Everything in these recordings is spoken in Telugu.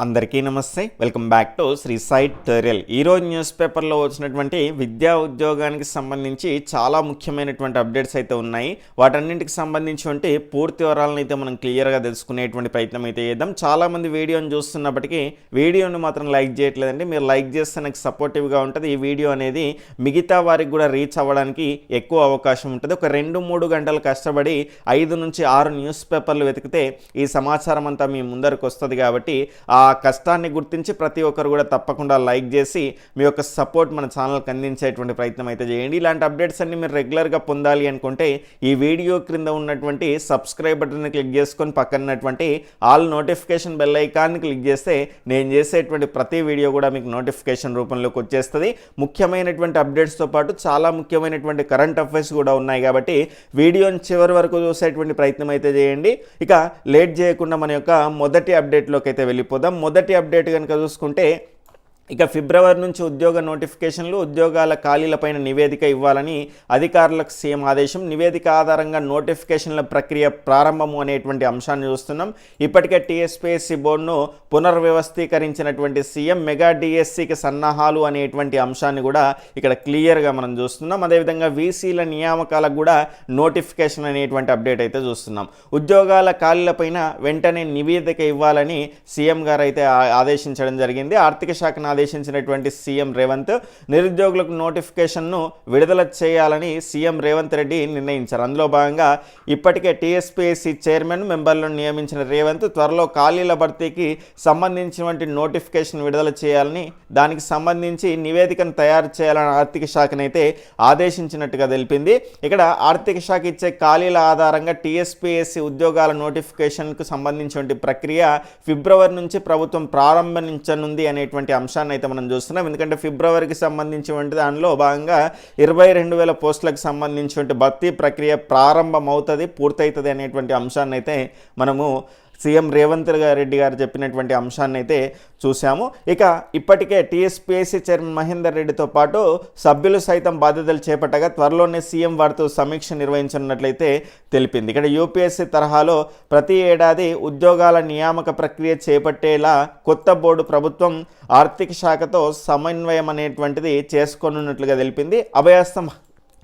అందరికీ నమస్తే. వెల్కమ్ బ్యాక్ టు శ్రీ సైట్ టోరియల్ ఈరోజు న్యూస్ పేపర్లో వచ్చినటువంటి విద్యా ఉద్యోగానికి సంబంధించి చాలా ముఖ్యమైనటువంటి అప్డేట్స్ అయితే ఉన్నాయి. వాటన్నింటికి సంబంధించినటువంటి పూర్తి వివరాలను అయితే మనం క్లియర్గా తెలుసుకునేటువంటి ప్రయత్నం అయితే చేద్దాం. చాలామంది వీడియోని చూస్తున్నప్పటికీ వీడియోని మాత్రం లైక్ చేయట్లేదండి. మీరు లైక్ చేస్తే నాకు సపోర్టివ్గా ఉంటుంది. ఈ వీడియో అనేది మిగతా వారికి కూడా రీచ్ అవ్వడానికి ఎక్కువ అవకాశం ఉంటుంది. ఒక రెండు మూడు గంటలు కష్టపడి ఐదు నుంచి ఆరు న్యూస్ పేపర్లు వెతికితే ఈ సమాచారం అంతా మీ ముందరకు వస్తుంది కాబట్టి ఆ ఆ కష్టాన్ని గుర్తించి ప్రతి ఒక్కరు కూడా తప్పకుండా లైక్ చేసి మీ యొక్క సపోర్ట్ మన ఛానల్కి అందించేటువంటి ప్రయత్నం అయితే చేయండి. ఇలాంటి అప్డేట్స్ అన్ని మీరు రెగ్యులర్గా పొందాలి అనుకుంటే ఈ వీడియో క్రింద ఉన్నటువంటి సబ్స్క్రైబ్ బటన్ని క్లిక్ చేసుకొని పక్కనటువంటి ఆల్ నోటిఫికేషన్ బెల్ ఐకాన్ని క్లిక్ చేస్తే నేను చేసేటువంటి ప్రతి వీడియో కూడా మీకు నోటిఫికేషన్ రూపంలోకి వచ్చేస్తుంది. ముఖ్యమైనటువంటి అప్డేట్స్తో పాటు చాలా ముఖ్యమైనటువంటి కరెంట్ అఫైర్స్ కూడా ఉన్నాయి కాబట్టి వీడియోని చివరి వరకు చూసేటువంటి ప్రయత్నం అయితే చేయండి. ఇక లేట్ చేయకుండా మన యొక్క మొదటి అప్డేట్లోకి అయితే వెళ్ళిపోదాం. మొదటి అప్డేట్ కనుక చూసుకుంటే ఇక ఫిబ్రవరి నుంచి ఉద్యోగ నోటిఫికేషన్లు ఉద్యోగాల ఖాళీలపైన నివేదిక ఇవ్వాలని అధికారులకు సీఎం ఆదేశం. నివేదిక ఆధారంగా నోటిఫికేషన్ల ప్రక్రియ ప్రారంభము అనేటువంటి అంశాన్ని చూస్తున్నాం. ఇప్పటికే టీఎస్పీఎస్సీ బోర్డును పునర్వ్యవస్థీకరించినటువంటి సీఎం మెగా డిఎస్సికి సన్నాహాలు అనేటువంటి అంశాన్ని కూడా ఇక్కడ క్లియర్గా మనం చూస్తున్నాం. అదేవిధంగా వీసీల నియామకాలకు కూడా నోటిఫికేషన్ అనేటువంటి అప్డేట్ అయితే చూస్తున్నాం. ఉద్యోగాల ఖాళీలపైన వెంటనే నివేదిక ఇవ్వాలని సీఎం గారు అయితే ఆదేశించడం జరిగింది. ఆర్థిక శాఖ ఆదేశించినటువంటి సీఎం రేవంత్ నిరుద్యోగులకు నోటిఫికేషన్ను విడుదల చేయాలని సీఎం రేవంత్ రెడ్డి నిర్ణయించారు. అందులో భాగంగా ఇప్పటికే టీఎస్పీఎస్సీ చైర్మన్ మెంబర్లను నియమించిన రేవంత్ త్వరలో ఖాళీల భర్తీకి సంబంధించినటువంటి నోటిఫికేషన్ విడుదల చేయాలని దానికి సంబంధించి నివేదికను తయారు చేయాలని ఆర్థిక శాఖనైతే ఆదేశించినట్టుగా తెలిపింది. ఇక్కడ ఆర్థిక శాఖ ఇచ్చే ఖాళీల ఆధారంగా టీఎస్పీఎస్సీ ఉద్యోగాల నోటిఫికేషన్కు సంబంధించినటువంటి ప్రక్రియ ఫిబ్రవరి నుంచి ప్రభుత్వం ప్రారంభించనుంది అనేటువంటి అంశాన్ని అయితే మనం చూస్తున్నాం. ఎందుకంటే ఫిబ్రవరికి సంబంధించినటువంటి దానిలో భాగంగా ఇరవై రెండు వేల పోస్టులకు సంబంధించినటువంటి భర్తీ ప్రక్రియ ప్రారంభమవుతుంది పూర్తవుతుంది అనేటువంటి అంశాన్ని అయితే మనము సీఎం రేవంత్ రెడ్డి గారు చెప్పినటువంటి అంశాన్ని అయితే చూశాము. ఇక ఇప్పటికే టీఎస్పీఎస్సీ చైర్మన్ మహేందర్ రెడ్డితో పాటు సభ్యులు సైతం బాధ్యతలు చేపట్టగా త్వరలోనే సీఎం వారితో సమీక్ష నిర్వహించనున్నట్లయితే తెలిపింది. ఇక్కడ యూపీఎస్సీ తరహాలో ప్రతి ఏడాది ఉద్యోగాల నియామక ప్రక్రియ చేపట్టేలా కొత్త బోర్డు ప్రభుత్వం ఆర్థిక శాఖతో సమన్వయం అనేటువంటిది చేసుకోనున్నట్లుగా తెలిపింది. అభయాస్తం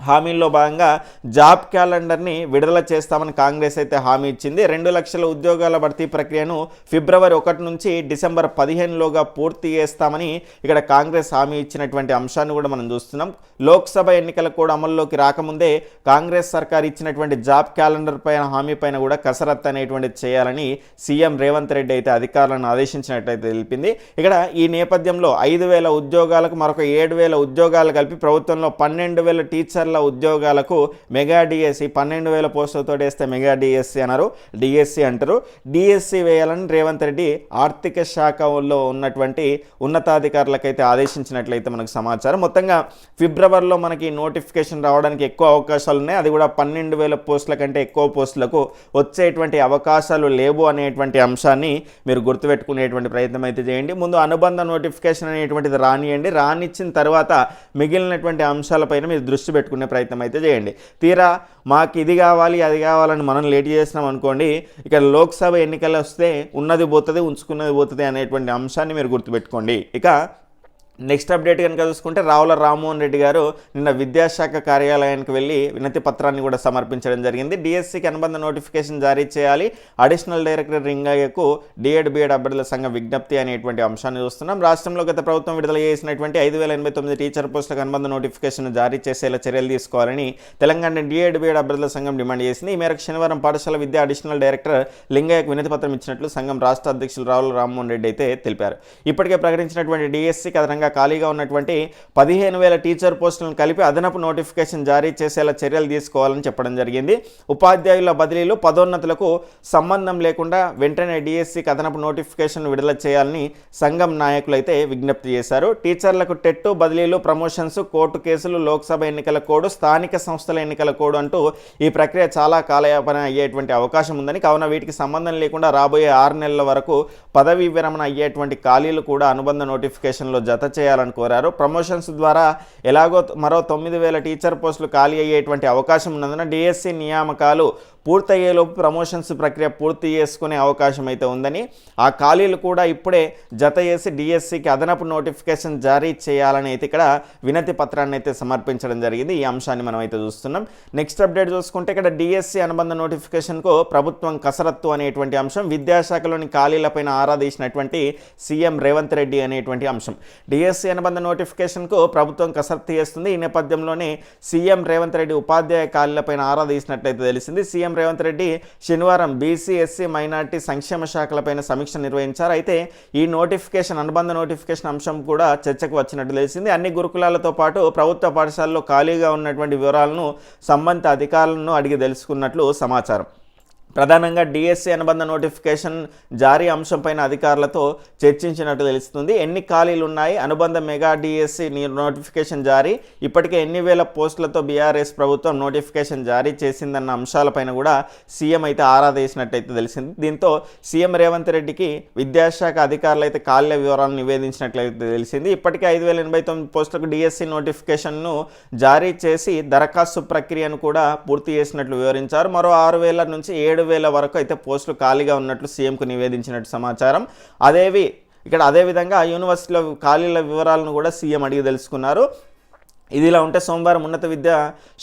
హామీల్లో భాగంగా జాబ్ క్యాలెండర్ని విడుదల చేస్తామని కాంగ్రెస్ అయితే హామీ ఇచ్చింది. రెండు లక్షల ఉద్యోగాల భర్తీ ప్రక్రియను ఫిబ్రవరి ఒకటి నుంచి డిసెంబర్ పదిహేనులోగా పూర్తి చేస్తామని ఇక్కడ కాంగ్రెస్ హామీ ఇచ్చినటువంటి అంశాన్ని కూడా మనం చూస్తున్నాం. లోక్సభ ఎన్నికలు కూడా అమల్లోకి రాకముందే కాంగ్రెస్ సర్కార్ ఇచ్చినటువంటి జాబ్ క్యాలెండర్ పైన హామీ పైన కూడా కసరత్ అనేటువంటిది చేయాలని సీఎం రేవంత్ రెడ్డి అయితే అధికారులను ఆదేశించినట్టయితే తెలిపింది. ఇక్కడ ఈ నేపథ్యంలో ఐదు వేల ఉద్యోగాలకు మరొక ఏడు వేల ఉద్యోగాలు కలిపి ప్రభుత్వంలో పన్నెండు వేల టీచర్ల ఉద్యోగాలకు మెగా డిఎస్సి పన్నెండు వేల పోస్టులతో వేస్తే మెగా డిఎస్సి అన్నారు. డిఎస్సి అంటారు. డిఎస్సి వేయాలని రేవంత్ రెడ్డి ఆర్థిక శాఖలో ఉన్నటువంటి ఉన్నతాధికారులకైతే ఆదేశించినట్లయితే మనకు సమాచారం. మొత్తంగా ఫిబ్రవరిలో మనకి నోటిఫికేషన్ రావడానికి ఎక్కువ అవకాశాలు ఉన్నాయి. అది కూడా పన్నెండు వేల పోస్టుల కంటే ఎక్కువ పోస్టులకు వచ్చేటువంటి అవకాశాలు లేవు అనేటువంటి అంశాన్ని మీరు గుర్తుపెట్టుకునేటువంటి ప్రయత్నం అయితే చేయండి. ముందు అనుబంధ నోటిఫికేషన్ అనేటువంటిది రానియండి. రానిచ్చిన తర్వాత మిగిలినటువంటి అంశాలపైన మీరు దృష్టి పెట్టుకుని ప్రయత్నం అయితే చేయండి. తీరా మాకు ఇది కావాలి అది కావాలని మనం లేట్ చేసినాం అనుకోండి ఇక లోక్సభ ఎన్నికలు వస్తే ఉన్నది పోతుంది ఉంచుకున్నది పోతుంది అనేటువంటి అంశాన్ని మీరు గుర్తుపెట్టుకోండి. ఇక నెక్స్ట్ అప్డేట్ కనుక చూసుకుంటే రావుల రామ్మోహన్ రెడ్డి గారు నిన్న విద్యాశాఖ కార్యాలయానికి వెళ్ళి వినతి పత్రాన్ని కూడా సమర్పించడం జరిగింది. డిఎస్సికి అనుబంధ నోటిఫికేషన్ జారీ చేయాలి. అడిషనల్ డైరెక్టర్ రింగయ్యకు డిఎడ్ బిఎడ్ అభ్యర్థుల సంఘం విజ్ఞప్తి అనేటువంటి అంశాన్ని చూస్తున్నాం. రాష్ట్రంలో గత ప్రభుత్వం విడుదల చేసినటువంటి ఐదు వేల ఎనభై తొమ్మిది టీచర్ పోస్టులకు అనుబంధ నోటిఫికేషన్ జారీ చేసేలా చర్యలు తీసుకోవాలని తెలంగాణ డిఎడ్ బిఎడ్ అభ్యర్థుల సంఘం డిమాండ్ చేసింది. ఈ మేరకు శనివారం పాఠశాల విద్య అడిషనల్ డైరెక్టర్ లింగయ్యకు వినతి పత్రం ఇచ్చినట్లు సంఘం రాష్ట్ర అధ్యక్షులు రావుల రామ్మోహన్ రెడ్డి అయితే తెలిపారు. ఇప్పటికే ప్రకటించినటువంటి డిఎస్సికి అదనంగా ఖాళీగా ఉన్నటువంటి పదిహేను వేల టీచర్ పోస్టులను కలిపి అదనపు నోటిఫికేషన్ జారీ చేసేలా చర్యలు తీసుకోవాలని చెప్పడం జరిగింది. ఉపాధ్యాయుల బదిలీలు పదోన్నతులకు సంబంధం లేకుండా వెంటనే డిఎస్సికి అదనపు నోటిఫికేషన్ విడుదల చేయాలని సంఘం నాయకులు అయితే విజ్ఞప్తి చేశారు. టీచర్లకు టెట్టు బదిలీలు ప్రమోషన్స్ కోర్టు కేసులు లోక్సభ ఎన్నికల కోడ్ స్థానిక సంస్థల ఎన్నికల కోడ్ అంటూ ఈ ప్రక్రియ చాలా కాలయాపన అయ్యేటువంటి అవకాశం ఉందని కావున వీటికి సంబంధం లేకుండా రాబోయే ఆరు నెలల వరకు పదవీ విరమణ అయ్యేటువంటి ఖాళీలు కూడా అనుబంధ నోటిఫికేషన్లో జత చేయాలని కోరారు. ప్రమోషన్స్ ద్వారా ఎలాగో మరో తొమ్మిది వేల టీచర్ పోస్టులు ఖాళీ అయ్యేటువంటి అవకాశం ఉన్నందున డిఎస్సి నియామకాలు పూర్తయ్యేలోపు ప్రమోషన్స్ ప్రక్రియ పూర్తి చేసుకునే అవకాశం అయితే ఉందని ఆ ఖాళీలు కూడా ఇప్పుడే జత చేసి డిఎస్సికి అదనపు నోటిఫికేషన్ జారీ చేయాలని అయితే ఇక్కడ వినతి పత్రాన్ని అయితే సమర్పించడం జరిగింది. ఈ అంశాన్ని మనం అయితే చూస్తున్నాం. నెక్స్ట్ అప్డేట్ చూసుకుంటే ఇక్కడ డిఎస్సి అనుబంధ నోటిఫికేషన్కు ప్రభుత్వం కసరత్తు అనేటువంటి అంశం విద్యాశాఖలోని ఖాళీలపైన ఆరా తీసినటువంటి సీఎం రేవంత్ రెడ్డి అనేటువంటి అంశం. డిఎస్సి అనుబంధ నోటిఫికేషన్కు ప్రభుత్వం కసరత్తు చేస్తుంది. ఈ నేపథ్యంలోనే సీఎం రేవంత్ రెడ్డి ఉపాధ్యాయ ఖాళీలపైన ఆరా తీసినట్లయితే తెలిసింది. సీఎం రేవంత్ రెడ్డి శనివారం బీసీ ఎస్సీ మైనార్టీ సంక్షేమ శాఖలపైన సమీక్ష నిర్వహించారు. అయితే ఈ నోటిఫికేషన్ అనుబంధ నోటిఫికేషన్ అంశం కూడా చర్చకు వచ్చినట్టు తెలిసింది. అన్ని గురుకులాలతో పాటు ప్రభుత్వ పాఠశాలలో ఖాళీగా ఉన్నటువంటి వివరాలను సంబంధిత అధికారులను అడిగి తెలుసుకున్నట్లు సమాచారం. ప్రధానంగా డిఎస్సి అనుబంధ నోటిఫికేషన్ జారీ అంశంపైన అధికారులతో చర్చించినట్టు తెలుస్తుంది. ఎన్ని ఖాళీలు ఉన్నాయి? అనుబంధ మెగా డిఎస్సి నోటిఫికేషన్ జారీ. ఇప్పటికే ఎన్ని వేల పోస్టులతో బీఆర్ఎస్ ప్రభుత్వం నోటిఫికేషన్ జారీ చేసిందన్న అంశాలపైన కూడా సీఎం అయితే ఆరా తీసినట్టయితే తెలిసింది. దీంతో సీఎం రేవంత్ రెడ్డికి విద్యాశాఖ అధికారులు అయితే ఖాళీల వివరాలను నివేదించినట్లయితే తెలిసింది. ఇప్పటికే ఐదు వేల ఎనభై తొమ్మిది పోస్టులకు డిఎస్సి నోటిఫికేషన్ను జారీ చేసి దరఖాస్తు ప్రక్రియను కూడా పూర్తి చేసినట్లు వివరించారు. మరో ఆరు వేల నుంచి ఏడు వేల వరకు అయితే పోస్టులు ఖాళీగా ఉన్నట్లు సీఎంకు నివేదించినట్టు సమాచారం. అదేవి ఇక్కడ అదేవిధంగా యూనివర్సిటీలో ఖాళీల వివరాలను కూడా సీఎం అడిగి తెలుసుకున్నారు. ఇదిలా ఉంటే సోమవారం ఉన్నత విద్యా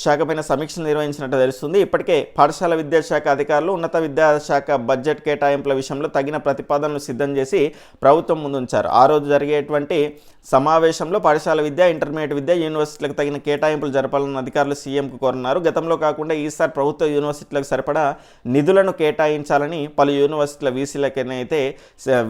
శాఖపైన సమీక్ష సమీక్షలు నిర్వహించినట్టు తెలుస్తుంది. ఇప్పటికే పాఠశాల విద్యాశాఖ అధికారులు ఉన్నత విద్యాశాఖ బడ్జెట్ కేటాయింపుల విషయంలో తగిన ప్రతిపాదనలు సిద్ధం చేసి ప్రభుత్వం ముందుంచారు. ఆ రోజు జరిగేటువంటి సమావేశంలో పాఠశాల విద్య ఇంటర్మీడియట్ విద్య యూనివర్సిటీలకు తగిన కేటాయింపులు జరపాలని అధికారులు సీఎంకు కోరున్నారు గతంలో కాకుండా ఈసారి ప్రభుత్వ యూనివర్సిటీలకు సరిపడా నిధులను కేటాయించాలని పలు యూనివర్సిటీల వీసీలకైతే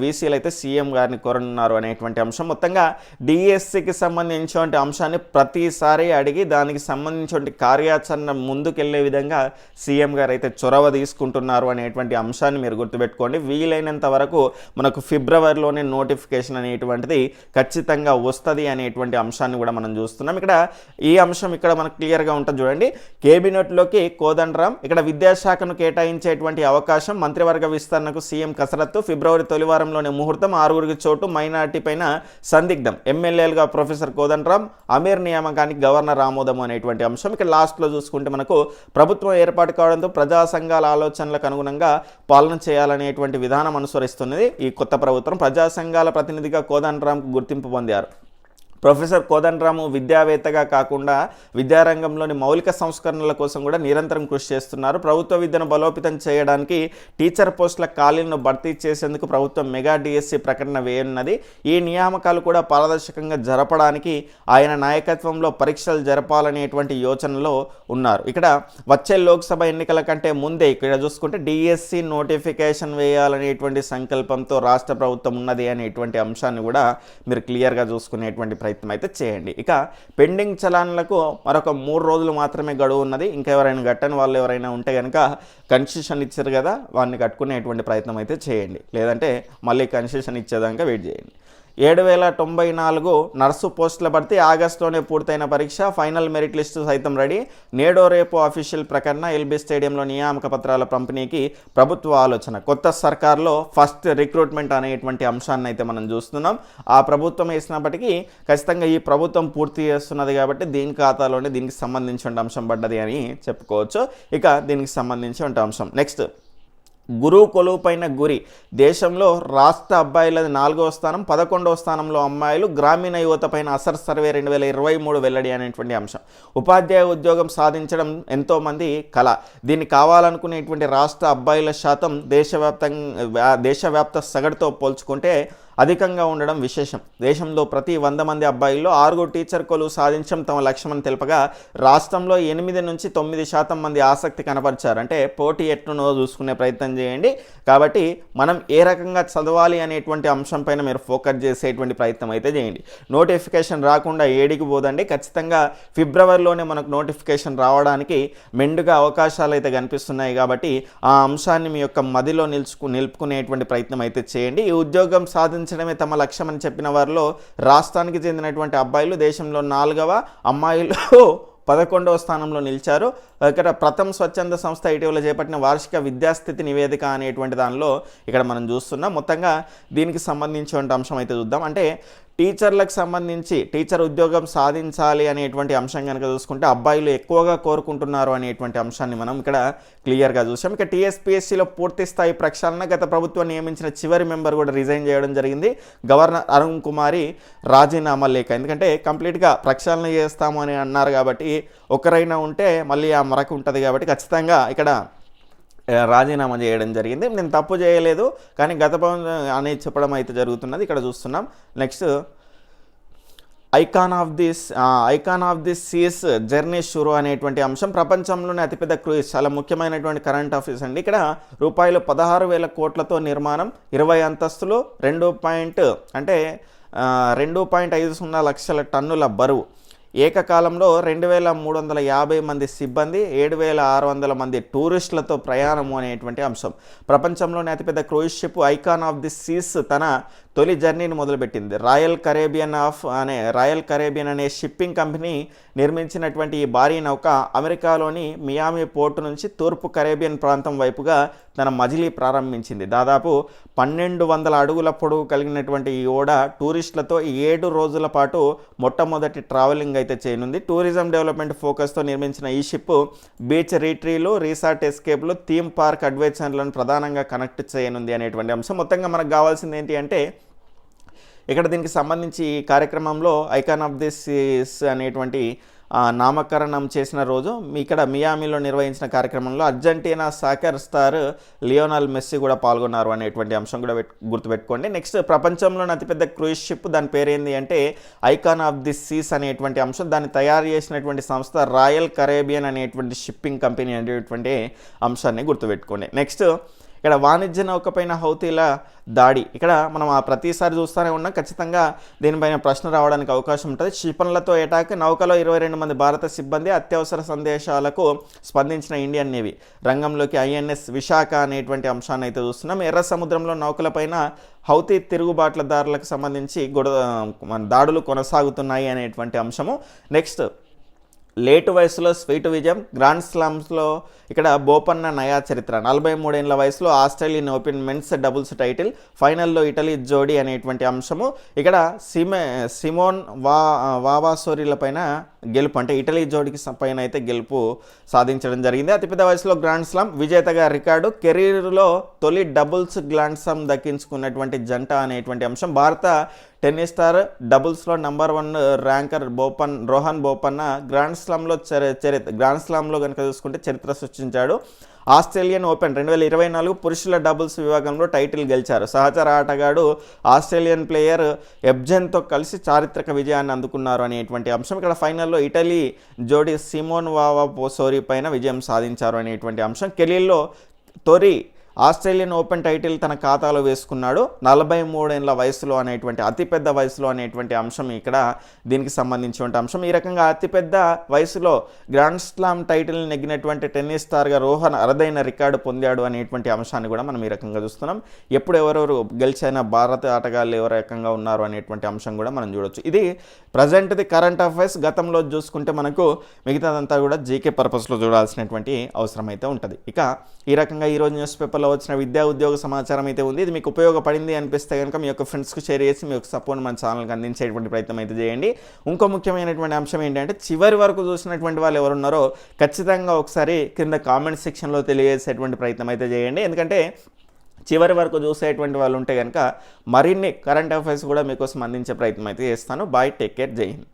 వీసీలు అయితే సీఎం గారిని కోరనున్నారు అనేటువంటి అంశం. మొత్తంగా డిఎస్సికి సంబంధించినటువంటి అంశాన్ని ప్రతి ప్రతిసారి అడిగి దానికి సంబంధించిన కార్యాచరణ ముందుకెళ్ళే విధంగా సీఎం గారు అయితే చొరవ తీసుకుంటున్నారు అనేటువంటి అంశాన్ని మీరు గుర్తుపెట్టుకోండి. వీలైనంత వరకు మనకు ఫిబ్రవరిలోనే నోటిఫికేషన్ అనేటువంటిది ఖచ్చితంగా వస్తుంది అనేటువంటి అంశాన్ని కూడా మనం చూస్తున్నాం. ఇక్కడ ఈ అంశం ఇక్కడ మనకు క్లియర్గా ఉంటుంది చూడండి. కేబినెట్లోకి కోదండరాం ఇక్కడ విద్యాశాఖను కేటాయించేటువంటి అవకాశం మంత్రివర్గ విస్తరణకు సీఎం కసరత్తు ఫిబ్రవరి తొలివారంలోనే ముహూర్తం ఆరుగురికి చోటు మైనార్టీ పైన సందిగ్ధం. ఎమ్మెల్యేలుగా ప్రొఫెసర్ కోదండరాం అమీర్ నియామకానికి గవర్నర్ ఆమోదం అనేటువంటి అంశం. ఇక్కడ లాస్ట్లో చూసుకుంటే మనకు ప్రభుత్వం ఏర్పాటు కావడంతో ప్రజా సంఘాల ఆలోచనలకు అనుగుణంగా పాలన చేయాలనేటువంటి విధానం అనుసరిస్తున్నది ఈ కొత్త ప్రభుత్వం. ప్రజా సంఘాల ప్రతినిధిగా కోదండరాంకు గుర్తింపు పొందారు. ప్రొఫెసర్ కోదండరాము విద్యావేత్తగా కాకుండా విద్యారంగంలోని మౌలిక సంస్కరణల కోసం కూడా నిరంతరం కృషి చేస్తున్నారు. ప్రభుత్వ విద్యను బలోపేతం చేయడానికి టీచర్ పోస్టుల ఖాళీలను భర్తీ చేసేందుకు ప్రభుత్వం మెగా డిఎస్సి ప్రకటన వేయనున్నది. ఈ నియామకాలు కూడా పారదర్శకంగా జరపడానికి ఆయన నాయకత్వంలో పరీక్షలు జరపాలనేటువంటి యోచనలో ఉన్నారు. ఇక్కడ వచ్చే లోక్సభ ఎన్నికల కంటే ముందే ఇక్కడ చూసుకుంటే డిఎస్సి నోటిఫికేషన్ వేయాలనేటువంటి సంకల్పంతో రాష్ట్ర ప్రభుత్వం ఉన్నది అనేటువంటి అంశాన్ని కూడా మీరు క్లియర్గా చూసుకునేటువంటి ప్రయత్నం ప్రయత్నం అయితే చేయండి. ఇక పెండింగ్ చలాన్లకు మరొక మూడు రోజులు మాత్రమే గడువు ఉన్నది. ఇంకా ఎవరైనా కట్టని వాళ్ళు ఎవరైనా ఉంటే కనుక కన్సెషన్ ఇచ్చారు కదా వాడిని కట్టుకునేటువంటి ప్రయత్నం అయితే చేయండి. లేదంటే మళ్ళీ కన్సెషన్ ఇచ్చేదాకా వెయిట్ చేయండి. ఏడు వేల తొంభై నాలుగు నర్సు పోస్టుల భర్తీ ఆగస్టులోనే పూర్తయిన పరీక్ష ఫైనల్ మెరిట్ లిస్టు సైతం రెడీ. నేడో రేపు అఫీషియల్ ప్రకటన ఎల్బీ స్టేడియంలో నియామక పత్రాల పంపిణీకి ప్రభుత్వ ఆలోచన. కొత్త సర్కార్లో ఫస్ట్ రిక్రూట్మెంట్ అనేటువంటి అంశాన్ని అయితే మనం చూస్తున్నాం. ఆ ప్రభుత్వం వేసినప్పటికీ ఖచ్చితంగా ఈ ప్రభుత్వం పూర్తి చేస్తున్నది కాబట్టి దీని ఖాతాలోనే దీనికి సంబంధించిన అంశం పడ్డది అని చెప్పుకోవచ్చు. ఇక దీనికి సంబంధించిన అంశం. నెక్స్ట్. గురువు కొలువుపైన గురి. దేశంలో రాష్ట్ర అబ్బాయిలది నాలుగవ స్థానం పదకొండవ స్థానంలో అమ్మాయిలు గ్రామీణ యువత పైన అసర్ సర్వే రెండు వేల ఇరవై మూడు వెల్లడి అనేటువంటి అంశం. ఉపాధ్యాయ ఉద్యోగం సాధించడం ఎంతోమంది కళ. దీన్ని కావాలనుకునేటువంటి రాష్ట్ర అబ్బాయిల శాతం దేశవ్యాప్తంగా దేశవ్యాప్త సగటుతో పోల్చుకుంటే అధికంగా ఉండడం విశేషం. దేశంలో ప్రతి వంద మంది అబ్బాయిల్లో ఆరుగురు టీచర్ కొలువు సాధించడం తమ లక్ష్యమని తెలుపగా రాష్ట్రంలో ఎనిమిది నుంచి తొమ్మిది శాతం మంది ఆసక్తి కనపరిచారు అంటే పోటీ ఎట్లునో చూసుకునే ప్రయత్నం చేయండి. కాబట్టి మనం ఏ రకంగా చదవాలి అనేటువంటి అంశంపైన మీరు ఫోకస్ చేసేటువంటి ప్రయత్నం అయితే చేయండి. నోటిఫికేషన్ రాకుండా ఏడికి పోదండి. ఖచ్చితంగా ఫిబ్రవరిలోనే మనకు నోటిఫికేషన్ రావడానికి మెండుగా అవకాశాలు అయితే కనిపిస్తున్నాయి కాబట్టి ఆ అంశాన్ని మీ యొక్క మదిలో నిలుచుకు నిలుపుకునేటువంటి ప్రయత్నం అయితే చేయండి. ఈ ఉద్యోగం సాధించడమే తమ లక్ష్యమని చెప్పిన వారిలో రాష్ట్రానికి చెందినటువంటి అబ్బాయిలు దేశంలో నాలుగవ అమ్మాయిలు పదకొండవ స్థానంలో నిలిచారు. ఇక్కడ ప్రథమ స్వచ్ఛంద సంస్థ ఇటీవల చేపట్టిన వార్షిక విద్యాస్థితి నివేదిక అనేటువంటి దానిలో ఇక్కడ మనం చూస్తున్నాం. మొత్తంగా దీనికి సంబంధించిన అంశం అయితే చూద్దాం. అంటే టీచర్లకు సంబంధించి టీచర్ ఉద్యోగం సాధించాలి అనేటువంటి అంశం కనుక చూసుకుంటే అబ్బాయిలు ఎక్కువగా కోరుకుంటున్నారు అనేటువంటి అంశాన్ని మనం ఇక్కడ క్లియర్గా చూసాం. ఇక టీఎస్పీఎస్సీలో పూర్తి స్థాయి ప్రక్షాళన గత ప్రభుత్వం నియమించిన చివరి మెంబర్ కూడా రిజైన్ చేయడం జరిగింది. గవర్నర్ అరుణ్ కుమారి రాజీనామా లేక ఎందుకంటే కంప్లీట్గా ప్రక్షాళన చేస్తాము అని అన్నారు కాబట్టి ఒకరైనా ఉంటే మళ్ళీ ఆ మరకు ఉంటుంది కాబట్టి ఖచ్చితంగా ఇక్కడ రాజీనామా చేయడం జరిగింది. నేను తప్పు చేయలేదు కానీ గత భవన్ అనేది చెప్పడం అయితే జరుగుతున్నది. ఇక్కడ చూస్తున్నాం. Next icon of this icon of this seas journey షురు అనేటువంటి అంశం. ప్రపంచంలోనే అతిపెద్ద క్రూయిజ్ చాలా ముఖ్యమైనటువంటి కరెంట్ ఆఫీస్ అండి. ఇక్కడ రూపాయలు పదహారు వేల కోట్లతో నిర్మాణం ఇరవై అంతస్తులు రెండు పాయింట్ అంటే రెండు పాయింట్ ఐదు సున్నా లక్షల టన్నుల బరువు. ఏకకాలంలో రెండు వేల మూడు వందల యాభై మంది సిబ్బంది ఏడు వేల ఆరు వందల మంది టూరిస్టులతో ప్రయాణము అనేటువంటి అంశం. ప్రపంచంలోనే అతిపెద్ద cruise ship icon of the seas తన తొలి జర్నీని మొదలుపెట్టింది. రాయల్ కరేబియన్ ఆఫ్ అనే రాయల్ కరేబియన్ అనే షిప్పింగ్ కంపెనీ నిర్మించినటువంటి ఈ భారీ నౌక అమెరికాలోని మియామి పోర్టు నుంచి తూర్పు కరేబియన్ ప్రాంతం వైపుగా తన మజిలీ ప్రారంభించింది. దాదాపు పన్నెండు వందల అడుగుల పొడవు కలిగినటువంటి ఈ ఓడ టూరిస్టులతో ఈ ఏడు రోజుల పాటు మొట్టమొదటి ట్రావెలింగ్ అయితే చేయనుంది. టూరిజం డెవలప్మెంట్ ఫోకస్తో నిర్మించిన ఈ షిప్ బీచ్ రీట్రీలు రీసార్ట్ ఎస్కేప్లు థీమ్ పార్క్ అడ్వెంచర్లను ప్రధానంగా కనెక్ట్ చేయనుంది అనేటువంటి అంశం. మొత్తంగా మనకు కావాల్సింది ఏంటి అంటే ఇక్కడ దీనికి సంబంధించి ఈ కార్యక్రమంలో ఐకాన్ ఆఫ్ దిస్ అనేటువంటి నామకరణం చేసిన రోజు మీ ఇక్కడ మియామిలో నిర్వహించిన కార్యక్రమంలో Argentina soccer star Lionel Messi కూడా పాల్గొన్నారు అనేటువంటి అంశం కూడా గుర్తుపెట్టుకోండి. నెక్స్ట్ ప్రపంచంలోని అతిపెద్ద క్రూయిజ్ షిప్ దాని పేరేంది అంటే ఐకాన్ ఆఫ్ ది సీస్ అనేటువంటి అంశం. దాన్ని తయారు చేసినటువంటి సంస్థ రాయల్ కరేబియన్ అనేటువంటి షిప్పింగ్ కంపెనీ అనేటువంటి అంశాన్ని గుర్తుపెట్టుకోండి. నెక్స్ట్ ఇక్కడ వాణిజ్య నౌకపైన హౌతీల దాడి. ఇక్కడ మనం ఆ ప్రతిసారి చూస్తూనే ఉన్నాం. ఖచ్చితంగా దీనిపైన ప్రశ్న రావడానికి అవకాశం ఉంటుంది. క్షిపణులతో ఎటాక్ నౌకలో ఇరవై రెండు మంది భారత సిబ్బంది అత్యవసర సందేశాలకు స్పందించిన ఇండియన్ నేవీ. రంగంలోకి ఐఎన్ఎస్ విశాఖ అనేటువంటి అంశాన్ని అయితే చూస్తున్నాం. ఎర్ర సముద్రంలో నౌకలపైన హౌతీ తిరుగుబాట్లదారులకు సంబంధించి గొడ దాడులు కొనసాగుతున్నాయి అనేటువంటి అంశము. నెక్స్ట్ లేటు వయసులో స్వీట్ విజయం గ్రాండ్ స్లామ్స్లో ఇక్కడ బోపన్న నయా చరిత్ర. నలభై మూడేళ్ళ వయసులో Australian Open men's doubles title ఫైనల్లో ఇటలీ జోడీ అనేటువంటి అంశము. ఇక్కడ సిమె సిమోన్ వా వావాసోరీల పైన గెలుపు అంటే ఇటలీ జోడికి పైన అయితే గెలుపు సాధించడం జరిగింది. అతిపెద్ద వయసులో గ్రాండ్ స్లామ్ విజేతగా రికార్డు కెరీర్లో తొలి డబుల్స్ గ్రాండ్ స్లామ్ దక్కించుకున్నటువంటి జంట అనేటువంటి అంశం. భారత tennis star డబుల్స్లో number one ranker Bopanna Rohan Bopanna grand స్లామ్లో చరి చరిత్ర గ్రాండ్ స్లామ్లో కనుక చూసుకుంటే చరిత్ర సృష్టించాడు. ఆస్ట్రేలియన్ ఓపెన్ రెండు వేల ఇరవై నాలుగు పురుషుల డబుల్స్ విభాగంలో టైటిల్ గెలిచారు. సహచర ఆటగాడు ఆస్ట్రేలియన్ ప్లేయర్ ఎబ్జెన్తో కలిసి చారిత్రక విజయాన్ని అందుకున్నారు అనేటువంటి అంశం. ఇక్కడ ఫైనల్లో ఇటలీ జోడీ సిమోన్ వావా పోసోరి పైన విజయం సాధించారు అనేటువంటి అంశం. కెలీల్లో తొరి ఆస్ట్రేలియన్ ఓపెన్ టైటిల్ తన ఖాతాలో వేసుకున్నాడు. నలభై మూడేళ్ళ వయసులో అనేటువంటి అతిపెద్ద వయసులో అనేటువంటి అంశం ఇక్కడ దీనికి సంబంధించినటువంటి అంశం. ఈ రకంగా అతిపెద్ద వయసులో గ్రాండ్ స్లామ్ టైటిల్ నెగ్గినటువంటి టెన్నిస్ స్టార్గా రోహన్ అరుదైన రికార్డు పొందాడు అనేటువంటి అంశాన్ని కూడా మనం ఈ రకంగా చూస్తున్నాం. ఎప్పుడు ఎవరెవరు గెలిచిన భారత ఆటగాళ్ళు ఎవరు రకంగా ఉన్నారు అనేటువంటి అంశం కూడా మనం చూడొచ్చు. ఇది ప్రజెంట్ది కరెంట్ అఫైర్స్. గతంలో చూసుకుంటే మనకు మిగతాదంతా కూడా జీకే పర్పస్లో చూడాల్సినటువంటి అవసరం అయితే ఉంటుంది. ఇక ఈ రకంగా ఈరోజు న్యూస్ పేపర్లో వచ్చిన విద్యా ఉద్యోగ సమాచారం అయితే ఉంది. ఇది మీకు ఉపయోగపడింది అనిపిస్తే కనుక మీ యొక్క ఫ్రెండ్స్కి షేర్ చేసి మీ యొక్క సపోర్ట్ మన ఛానల్కి అందించేటువంటి ప్రయత్నం అయితే చేయండి. ఇంకో ముఖ్యమైనటువంటి అంశం ఏంటంటే చివరి వరకు చూసినటువంటి వాళ్ళు ఎవరున్నారో ఖచ్చితంగా ఒకసారి కింద కామెంట్ సెక్షన్లో తెలియజేసేటువంటి ప్రయత్నం అయితే చేయండి. ఎందుకంటే చివరి వరకు చూసేటువంటి వాళ్ళు ఉంటే కనుక మరిన్ని కరెంట్ అఫైర్స్ కూడా మీకోసం అందించే ప్రయత్నం అయితే చేస్తాను. బాయ్ టేక్ కేర్ జై హింద్.